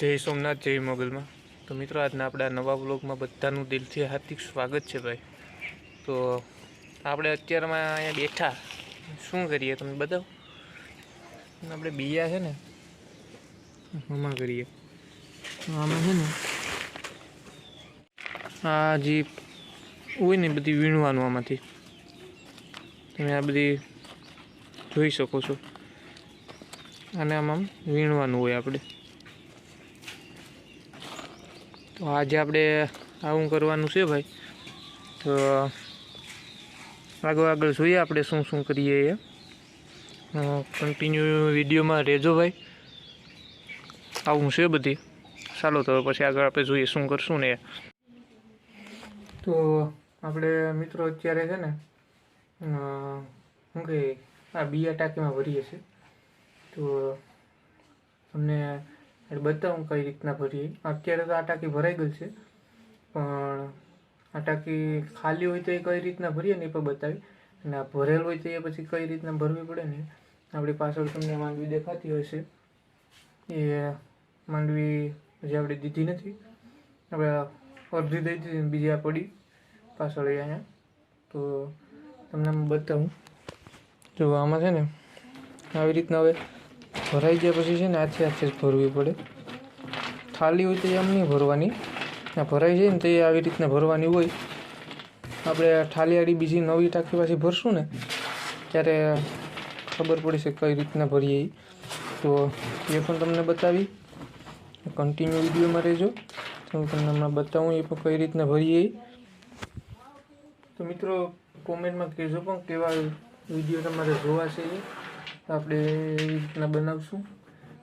જય સોમનાથ, જય મોગલમાં. તો મિત્રો, આજના આપણા નવા બ્લોગમાં બધાનું દિલથી હાર્દિક સ્વાગત છે ભાઈ. તો આપણે અત્યારમાં અહીંયા બેઠા. શું કરીએ તમે બતાવો? આપણે બીયા છે ને આમાં કરીએ. આમાં છે ને, આ જે હોય ને બધી વીણવાનું આમાંથી. તમે આ બધી જોઈ શકો છો. અને આમાં વીણવાનું હોય આપણે. તો આજે આપણે આવું કરવાનું છે ભાઈ. તો આગળ આગળ જોઈએ આપણે શું શું કરીએ એ. કન્ટિન્યુ વિડીયોમાં રહેજો ભાઈ. આવું છે બધી. ચાલો તો પછી આગળ આપણે જોઈએ શું કરશું ને તો આપણે મિત્રો અત્યારે છે ને શું કહીએ? આ બિયા ટાંકીમાં ભરીએ છીએ. તો તમને એટલે બતાવું કઈ રીતના ભરીએ? અત્યારે તો આ ટાંકી ભરાઈ ગઈ છે. પણ આ ટાંકી ખાલી હોય તો એ કઈ રીતના ભરીએ ને એ પણ બતાવી અને આ ભરેલ હોય તો એ પછી કઈ રીતના ભરવી પડે ને આપણી પાછળ તમને માંડવી દેખાતી હોય છે એ માંડવી હજી આપણે દીધી નથી. આપણે અડધી દઈ દીધી બીજી આ પડી પાછળ અહીંયા. તો તમને બતાવું. જો આમાં છે ને, આવી રીતના હવે ભરાઈ ગયા પછી છે ને આથી આથી જ ભરવી પડે. ખાલી હોય તો એમ નહીં ભરવાની. આ ભરાઈ જાય ને તો એ આવી રીતના ભરવાની હોય. આપણે ઠાલીવાળી બીજી નવી ટાંકી પાછી ભરશું ને, ત્યારે ખબર પડી છે કઈ રીતના ભરીએ. તો એ પણ તમને બતાવી. કન્ટિન્યુ વિડીયોમાં રહેજો. તો હું તમને હમણાં બતાવું એ પણ કઈ રીતના ભરીએ તો મિત્રો કોમેન્ટમાં કહેજો પણ કેવા વીડિયો તમારે જોવા છે એ તો આપણે એ રીતના બનાવશું.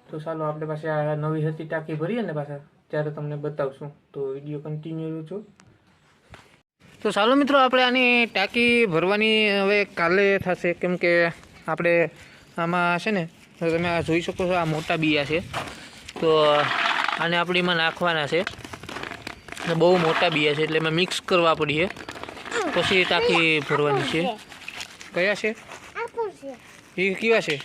તો ચાલો, આપણે પાસે આ નવી હતી ટાંકી ભરીએ ને પાછા, ત્યારે તમને બતાવશું. તો વીડિયો કન્ટિન્યુ છો. તો ચાલો મિત્રો, આપણે આની ટાંકી ભરવાની હવે કાલે થશે. કેમ કે આપણે આમાં છે ને તમે આ જોઈ શકો છો, આ મોટા બિયા છે. તો આને આપણે એમાં નાખવાના છે. ને બહુ મોટા બિયા છે, એટલે એમાં મિક્સ કરવા પડીએ. પછી ટાંકી ભરવાની છે. કયા છે? એ કેવા છે?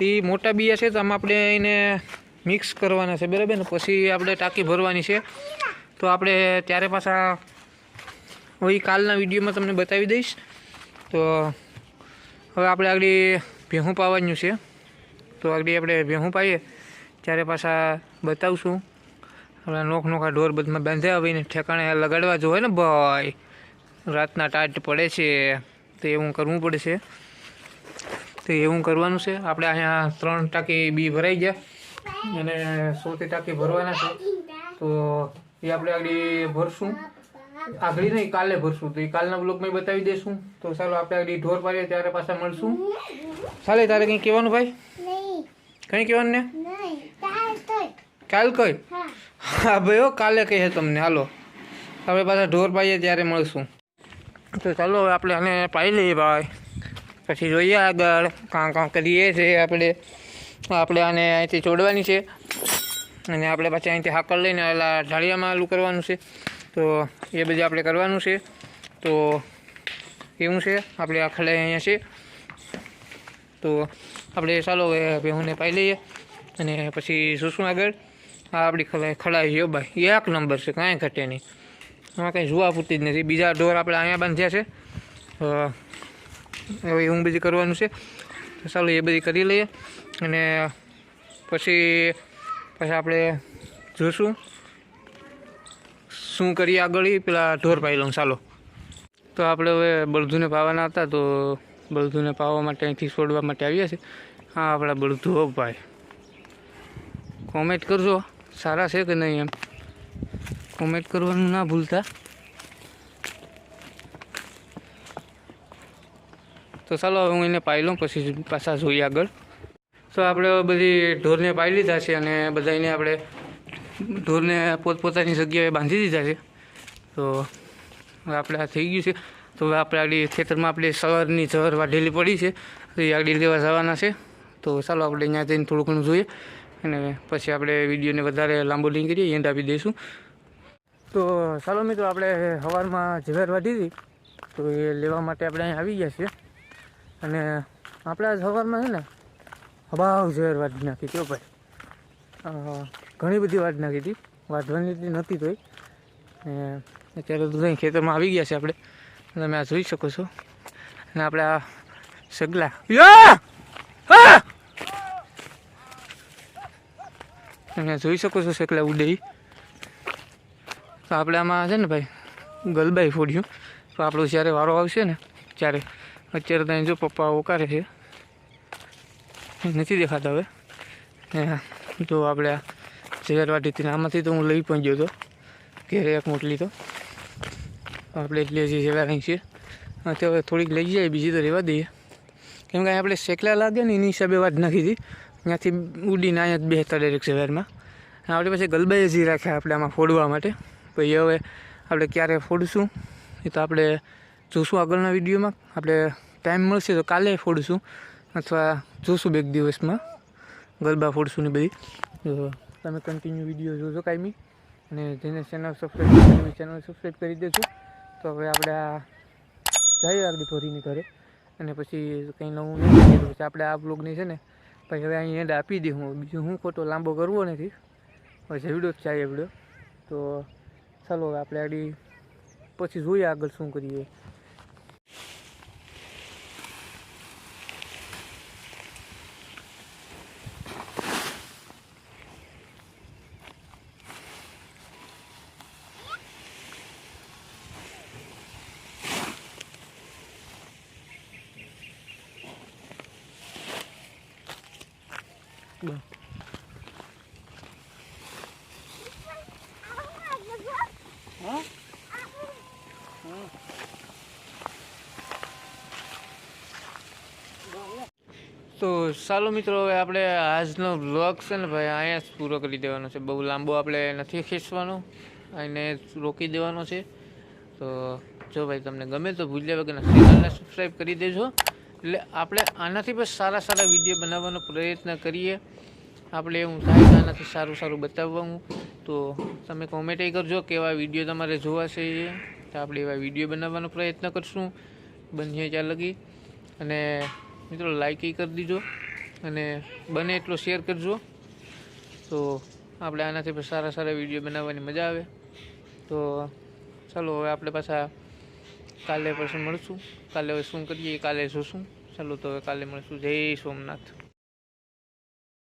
એ મોટા બિયા છે તો આમાં આપણે એને મિક્સ કરવાના છે, બરાબર ને? પછી આપણે ટાંકી ભરવાની છે. તો આપણે ત્યારે પાછા હવે કાલના વિડીયોમાં તમને બતાવી દઈશ. તો હવે આપણે આગળ ભેહું પાવાનું છે. તો આગળ આપણે ભેહું પાઈએ, ત્યારે પાછા બતાવશું. આપણે નોખ નોખા ઢોર બધમાં બાંધ્યા હોય ને ઠેકાણે લગાડવા જોઈએ ને ભાઈ? રાતના ટાટ પડે છે. તો એવું કરવું પડશે તો એવું કરવાનું છે. આપણે અહીંયા ત્રણ ટાંકી બી ભરાઈ ગયા. અને સોથી ટાંકી ભરવાના છે. તો એ આપણે આગળ ભરશું. આગળ નહીં કાલે ભરશું. તો એ કાલના બ્લોગમાં બતાવી દઈશું. તો ચાલો આપણે આગળ ઢોર પાડીએ ત્યારે પાછા મળશું. ચાલે તારે કંઈ કહેવાનું ભાઈ? કંઈ કહેવાનું ને? કાલ કઈ હા. ભાઈ કાલે કહે તમને. હાલો. આપણે પાછા ઢોર પાડીએ ત્યારે મળશું. તો ચાલો આપણે આને પાઈ લઈએ ભાઈ. પછી જોઈએ આગળ કાં કાં કરીએ છે આપણે. આપણે આને અહીંથી છોડવાની છે. અને આપણે પછી અહીંથી હાકર લઈને ઓલા ઢાળિયામાં આલું કરવાનું છે. તો એ બધું આપણે કરવાનું છે. તો એવું છે, આપણે આ ખલાઈ અહીંયા છે. તો આપણે ચાલો ભેહુંને પાઈ લઈએ. અને પછી જોશું આગળ. આ આપણી ખલાઈ ખલાઈ છે ભાઈ. એક નંબર છે, કાંઈ ઘટે નહીં. આમાં કંઈ જોવા પૂરતી જ નથી. બીજા ઢોર આપણે અહીંયા બાંધ્યા છે. હવે એવું બધું કરવાનું છે. ચાલો એ બધી કરી લઈએ. અને પછી પછી આપણે જોશું શું કરીએ આગળ પેલા ઢોર પાઈ લઉં, ચાલો. તો આપણે હવે બળદુને પાવાના હતા, તો બળદુને પાવા માટે અહીંથી છોડવા માટે આવ્યા છે. હા, આપણા બળદુ ભાઈ કોમેન્ટ કરજો, સારા છે કે નહીં એમ? કોમેન્ટ કરવાનું ના ભૂલતા. તો ચાલો હવે હું એને પાઈ લઉં પછી પાછા જોઈએ આગળ. તો આપણે બધી ઢોરને પાઈ લીધા છે અને બધાને આપણે ઢોરને પોતપોતાની જગ્યાએ બાંધી દીધા છે. તો આપણે આ થઈ ગયું છે. તો હવે આપણે આગળ ખેતરમાં આપણે સવારની જર વાઢેલી પડી છે. તો એ આગળ લેવા જવાના છે. તો ચાલો આપણે અહીંયા જઈને થોડું ઘણું જોઈએ. અને પછી આપણે વિડીયોને વધારે લાંબો નહીં કરીએ એન્ડ આપી દઈશું. તો ચાલો મિત્રો, આપણે સવારમાં ઝવેર વાઢી હતી તો એ લેવા માટે આપણે અહીં આવી ગયા છીએ. અને આપણે આ સવારમાં છે ને, હબાવ ઝવેર વાઢી નાખી હતી ભાઈ. ઘણી બધી વાઢ નાખી હતી. વાઢવાની નહોતી તોય. અત્યારે તો અહીં ખેતરમાં આવી ગયા છે આપણે. તમે આ જોઈ શકો છો. અને આપણે આ સગલા જોઈ શકો છો સગલા ઉડે. તો આપણે આમાં છે ને ભાઈ, ગલબાઈ ફોડ્યું. તો આપણો જ્યારે વારો આવશે ને, ત્યારે અત્યારે ત્યાં જો પપ્પા ઓકારે છે. નથી દેખાતા હવે. તો જો આપણે આ ઝેર વાટીથી આમાંથી તો હું લઈ પણ ગયો હતો ઘેરે એક મોટલી તો. આપણે એટલી હજી ઝેર છીએ છે તો હવે થોડીક લઈ જાય, બીજી તો રહેવા દઈએ. કેમ કે આપણે શેકલા લાગે ને, એની હિસાબે વાત નાખી હતી. ત્યાંથી ઉડીને અહીંયા જ બેસતા ડાયરેક્ટ ઝેરમાં આપણે પછી ગલબાઈ હજી રાખ્યા આપણે આમાં ફોડવા માટે. પછી હવે આપણે ક્યારે ફોડશું? એ તો આપણે જોશું આગળના વિડીયોમાં. આપણે ટાઈમ મળશે તો કાલે ફોડશું. અથવા જોશું બે દિવસમાં. ગરબા ફોડશું ને બધી. તમે કન્ટિન્યુ વીડિયો જોજો કાયમી. અને જેને ચેનલ સબસ્ક્રાઈબ કરી ચેનલ સબસ્ક્રાઈબ કરી દેજો. તો હવે આપણે આ જઈએ આગળ ફરીને ઘરે. અને પછી કંઈ નવું નહીં પછી આપણે આ બ્લોગની છે ને, પછી હવે અહીં એડ આપી દઉં બીજું હું ખોટો લાંબો કરવો નથી. પછી વીડિયો ચાહીએ વીડિયો તો ચાલો હવે આપણે આડી પછી જોઈએ આગળ શું કરીએ. બસ તો ચાલો મિત્રો, હવે આપણે આજનો બ્લોગ છે ને ભાઈ, અહીંયા જ પૂરો કરી દેવાનો છે. બહુ લાંબો આપણે નથી ખેંચવાનો, અને રોકી દેવાનો છે. તો જો ભાઈ, તમને ગમે તો ભૂલ્યા વગરના ચેનલને સબસ્ક્રાઈબ કરી દેજો. એટલે આપણે આનાથી પણ સારા સારા વીડિયો બનાવવાનો પ્રયત્ન કરીએ. આપણે એવું સાહેબ આનાથી સારું સારું બતાવવાનું. તો તમે કોમેન્ટ કરજો કેવા વીડિયો તમારે જોવા છે તો આપણે એવા વીડિયો બનાવવાનો પ્રયત્ન કરશું. બનીએ ત્યાં લગી. અને મિત્રો લાઈક કરી દીજો અને બને એટલો શેર કરજો. તો આપણે આનાથી સારા સારા વીડિયો બનાવવાની મજા આવે. તો ચાલો, હવે આપણે પાછા કાલે પછી મળશું. કાલે હવે શું કરીએ? એ કાલે જોશું ચાલો, તો હવે કાલે મળશું. જય સોમનાથ.